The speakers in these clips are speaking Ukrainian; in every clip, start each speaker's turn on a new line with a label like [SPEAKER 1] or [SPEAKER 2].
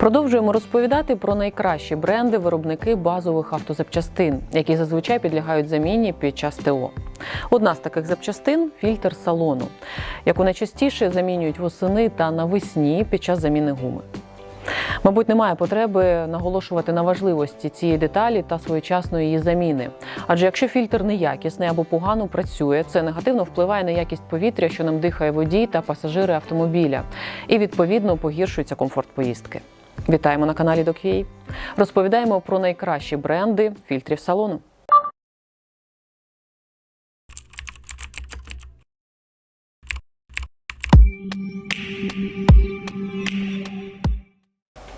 [SPEAKER 1] Продовжуємо розповідати про найкращі бренди виробники базових автозапчастин, які зазвичай підлягають заміні під час ТО. Одна з таких запчастин фільтр салону, яку найчастіше замінюють восени та навесні під час заміни гуми. Мабуть, немає потреби наголошувати на важливості цієї деталі та своєчасної її заміни. Адже якщо фільтр неякісний або погано працює, це негативно впливає на якість повітря, що нам дихає водій та пасажири автомобіля, і відповідно погіршується комфорт поїздки. Вітаємо на каналі DocUA. Розповідаємо про найкращі бренди фільтрів салону.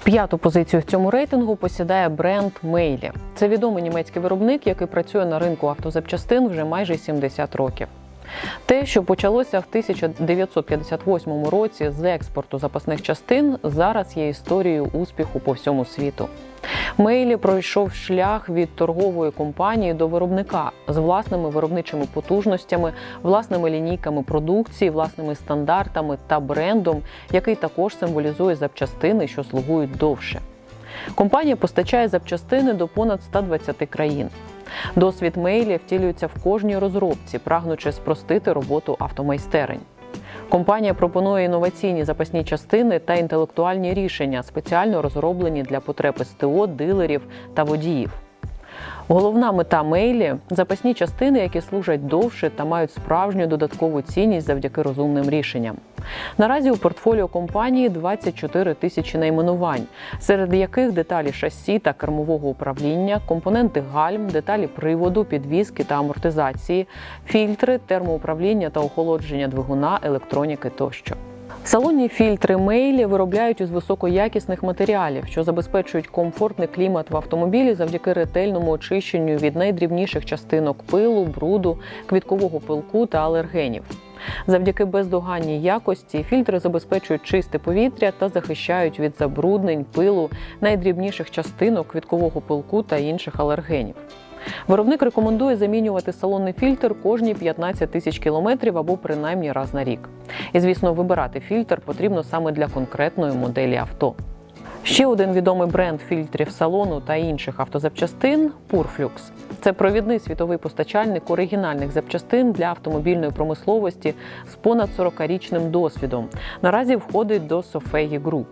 [SPEAKER 1] П'яту позицію в цьому рейтингу посідає бренд Мейлі. Це відомий німецький виробник, який працює на ринку автозапчастин вже майже 70 років. Те, що почалося в 1958 році з експорту запасних частин, зараз є історією успіху по всьому світу. Мейлі пройшов шлях від торгової компанії до виробника з власними виробничими потужностями, власними лінійками продукції, власними стандартами та брендом, який також символізує запчастини, що слугують довше. Компанія постачає запчастини до понад 120 країн. Досвід Мейлі втілюється в кожній розробці, прагнучи спростити роботу автомайстерень. Компанія пропонує інноваційні запасні частини та інтелектуальні рішення, спеціально розроблені для потреб СТО, дилерів та водіїв. Головна мета мейлі запасні частини, які служать довше та мають справжню додаткову цінність завдяки розумним рішенням. Наразі у портфоліо компанії 24 тисячі найменувань, серед яких деталі шасі та кермового управління, компоненти гальм, деталі приводу, підвіски та амортизації, фільтри, термоуправління та охолодження двигуна, електроніки тощо. Салонні фільтри Мейлі виробляють із високоякісних матеріалів, що забезпечують комфортний клімат в автомобілі завдяки ретельному очищенню від найдрібніших частинок пилу, бруду, квіткового пилку та алергенів. Завдяки бездоганній якості фільтри забезпечують чисте повітря та захищають від забруднень, пилу, найдрібніших частинок квіткового пилку та інших алергенів. Виробник рекомендує замінювати салонний фільтр кожні 15 тисяч кілометрів або принаймні раз на рік. І, звісно, вибирати фільтр потрібно саме для конкретної моделі авто. Ще один відомий бренд фільтрів салону та інших автозапчастин Purflux. Це провідний світовий постачальник оригінальних запчастин для автомобільної промисловості з понад 40-річним досвідом. Наразі входить до Sofei Group.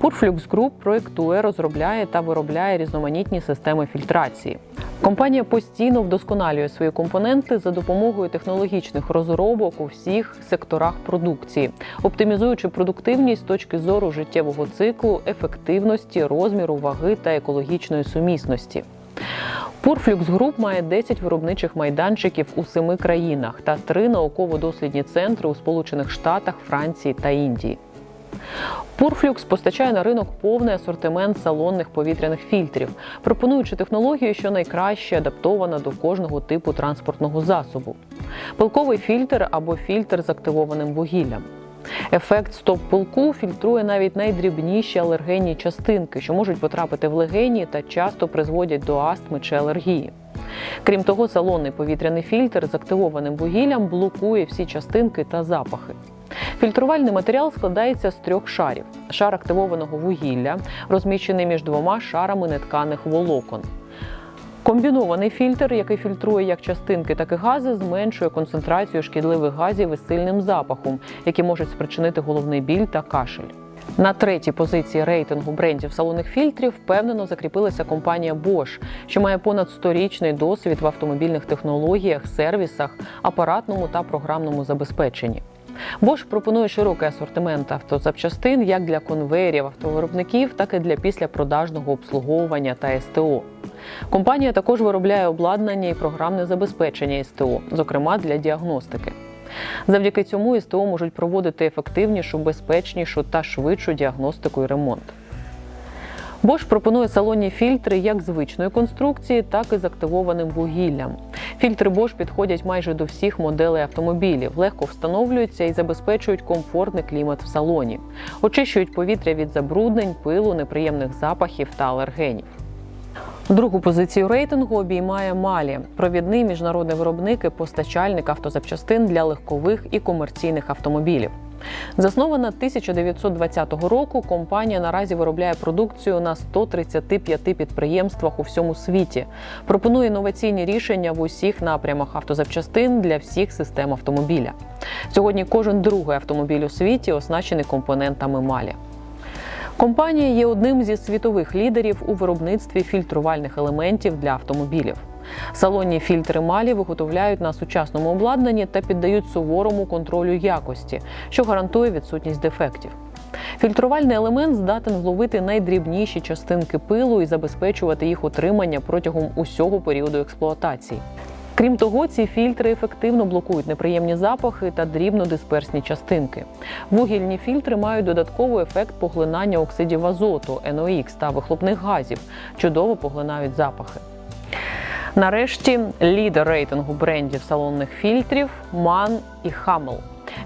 [SPEAKER 1] Purflux Group проєктує, розробляє та виробляє різноманітні системи фільтрації. Компанія постійно вдосконалює свої компоненти за допомогою технологічних розробок у всіх секторах продукції, оптимізуючи продуктивність з точки зору життєвого циклу, ефективності, розміру, ваги та екологічної сумісності. Purflux Group має 10 виробничих майданчиків у семи країнах та три науково-дослідні центри у Сполучених Штатах, Франції та Індії. Purflux постачає на ринок повний асортимент салонних повітряних фільтрів, пропонуючи технологію, що найкраще адаптована до кожного типу транспортного засобу. Пилковий фільтр або фільтр з активованим вугіллям. Ефект стоп-пилку фільтрує навіть найдрібніші алергенні частинки, що можуть потрапити в легені та часто призводять до астми чи алергії. Крім того, салонний повітряний фільтр з активованим вугіллям блокує всі частинки та запахи. Фільтрувальний матеріал складається з трьох шарів: шар активованого вугілля, розміщений між двома шарами нетканих волокон. Комбінований фільтр, який фільтрує як частинки, так і гази, зменшує концентрацію шкідливих газів із сильним запахом, які можуть спричинити головний біль та кашель. На третій позиції рейтингу брендів салонних фільтрів впевнено закріпилася компанія Bosch, що має понад 100-річний досвід в автомобільних технологіях, сервісах, апаратному та програмному забезпеченні. Bosch пропонує широкий асортимент автозапчастин як для конвеєрів автовиробників, так і для післяпродажного обслуговування та СТО. Компанія також виробляє обладнання і програмне забезпечення СТО, зокрема для діагностики. Завдяки цьому СТО можуть проводити ефективнішу, безпечнішу та швидшу діагностику і ремонт. Bosch пропонує салонні фільтри як звичної конструкції, так і з активованим вугіллям. Фільтри Bosch підходять майже до всіх моделей автомобілів, легко встановлюються і забезпечують комфортний клімат в салоні, очищують повітря від забруднень, пилу, неприємних запахів та алергенів. Другу позицію рейтингу обіймає Малі, провідний міжнародний виробник і постачальник автозапчастин для легкових і комерційних автомобілів. Заснована 1920 року, компанія наразі виробляє продукцію на 135 підприємствах у всьому світі. Пропонує інноваційні рішення в усіх напрямах автозапчастин для всіх систем автомобіля. Сьогодні кожен другий автомобіль у світі оснащений компонентами малі. Компанія є одним зі світових лідерів у виробництві фільтрувальних елементів для автомобілів. Салонні фільтри малі виготовляють на сучасному обладнанні та піддають суворому контролю якості, що гарантує відсутність дефектів. Фільтрувальний елемент здатен вловити найдрібніші частинки пилу і забезпечувати їх утримання протягом усього періоду експлуатації. Крім того, ці фільтри ефективно блокують неприємні запахи та дрібнодисперсні частинки. Вугільні фільтри мають додатковий ефект поглинання оксидів азоту, NOx та вихлопних газів, чудово поглинають запахи. Нарешті лідер рейтингу брендів салонних фільтрів MAN і Hamel.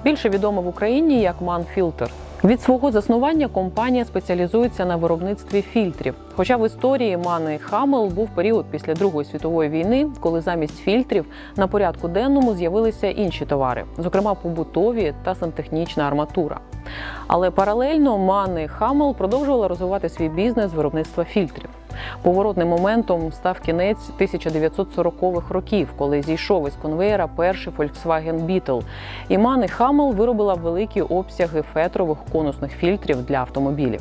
[SPEAKER 1] Більше відомо в Україні як Filter. Від свого заснування компанія спеціалізується на виробництві фільтрів. Хоча в історії Мани Хамел був період після Другої світової війни, коли замість фільтрів на порядку денному з'явилися інші товари, зокрема побутові та сантехнічна арматура. Але паралельно Мани Хамел продовжувала розвивати свій бізнес з виробництва фільтрів. Поворотним моментом став кінець 1940-х років, коли зійшов із конвеєра перший Volkswagen Beetle. І Мани Хамел виробила великі обсяги фетрових конусних фільтрів для автомобілів.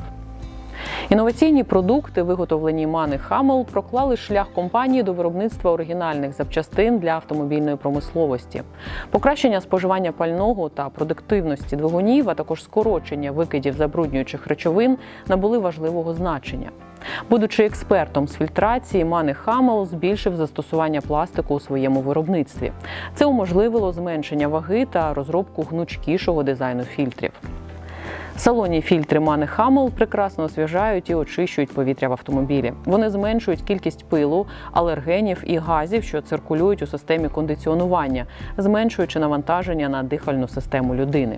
[SPEAKER 1] Інноваційні продукти, виготовлені Мани Хамел, проклали шлях компанії до виробництва оригінальних запчастин для автомобільної промисловості. Покращення споживання пального та продуктивності двигунів, а також скорочення викидів забруднюючих речовин набули важливого значення. Будучи експертом з фільтрації, Мани Хамел збільшив застосування пластику у своєму виробництві. Це уможливило зменшення ваги та розробку гнучкішого дизайну фільтрів. Салонні фільтри Мани Хамел прекрасно освіжають і очищують повітря в автомобілі. Вони зменшують кількість пилу, алергенів і газів, що циркулюють у системі кондиціонування, зменшуючи навантаження на дихальну систему людини.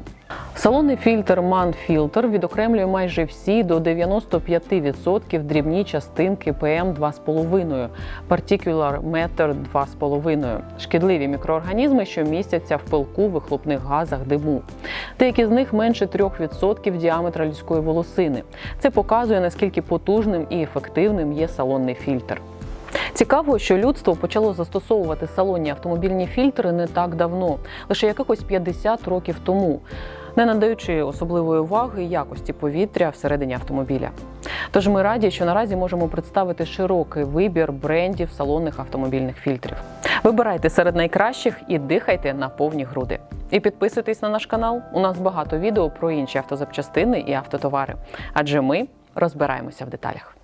[SPEAKER 1] Салонний фільтр MAN Filter відокремлює майже всі до 95% дрібні частинки PM 2,5, Particular Matter 2,5, шкідливі мікроорганізми, що містяться в пилку, вихлопних газах, диму. Деякі з них менше 3% діаметра людської волосини. Це показує наскільки потужним і ефективним є салонний фільтр. Цікаво, що людство почало застосовувати салонні автомобільні фільтри не так давно, лише якихось 50 років тому, не надаючи особливої уваги якості повітря всередині автомобіля. Тож ми раді, що наразі можемо представити широкий вибір брендів салонних автомобільних фільтрів. Вибирайте серед найкращих і дихайте на повні груди. І підписуйтесь на наш канал. У нас багато відео про інші автозапчастини і автотовари, адже ми розбираємося в деталях.